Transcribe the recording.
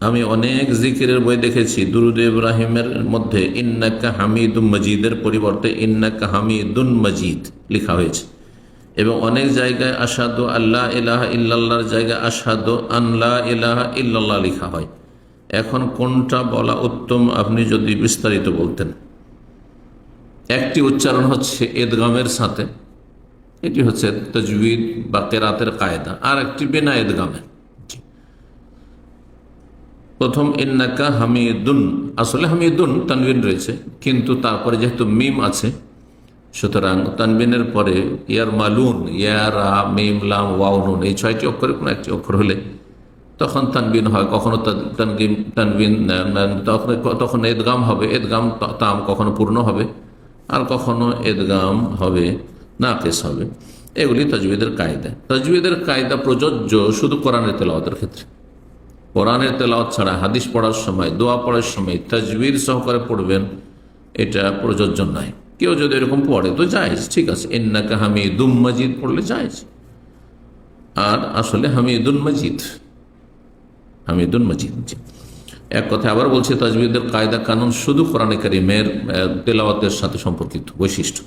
আমি অনেক জিকিরের বই দেখেছি, দুরুদ ইব্রাহিমের মধ্যে, ইন্নাকা হামিদুন মজিদের পরিবর্তে, ইন্নাকা হামিদুন মজিদ লেখা হয়েছে। এবং অনেক জায়গায় আসাদু আল্লাহ ইলাহা ইল্লাল্লাহর জায়গায় আসাদু আল্লাহ ইলাহা ইল্লাল্লাহ লেখা হয়। এখন কোনটা বলা উত্তম আপনি যদি বিস্তারিত বলতেন। একটি উচ্চারণ হচ্ছে এদগামের সাথে, এটি হচ্ছে তজবিদ বা কেরাতের কায়দা, আর একটি বিনা এদগামের। প্রথম ইন্নাকা হামিদুন। আসলে হামিদুন তানবিন রয়েছে, কিন্তু তারপরে যেহেতু মিম আছে, সুতরাং তানবিনের পরে ইয়ার মালুন ইয়ারা মিম, লাম ওয়াউনুন এই ছয়টি অক্ষরে কোনো একটি অক্ষর হলে তখন তানবিন হয়। কখনো তানবিন তানবিন তখন তখন এদগাম হবে। এদগাম তাম কখনো পূর্ণ হবে, আর কখনো এদগাম হবে, নাকেস হবে। এগুলি তজবিদের কায়দা। তজবিদের কায়দা প্রযোজ্য শুধু কোরআনের তেলাওয়াতের ক্ষেত্রে। কোরআনের তেলাওয়াত ছাড়া হাদিস পড়ার সময়, দোয়া পড়ার সময় তাজবির সহকারে পড়বেন, এটা প্রযোজ্য নয়। কেউ যদি এরকম পড়ে তো যায়জ ঠিক আছে। এন্নাকা হামিদুম মজিদ পড়লে যায়জ আর আসলে হামিদুন মজিদ হামিদুন মজিদ। এক কথা আবার বলছি তাজবিদের কায়দা কানুন শুধু কোরআনে কারিমের তেলাওয়াতের সাথে সম্পর্কিত বৈশিষ্ট্য।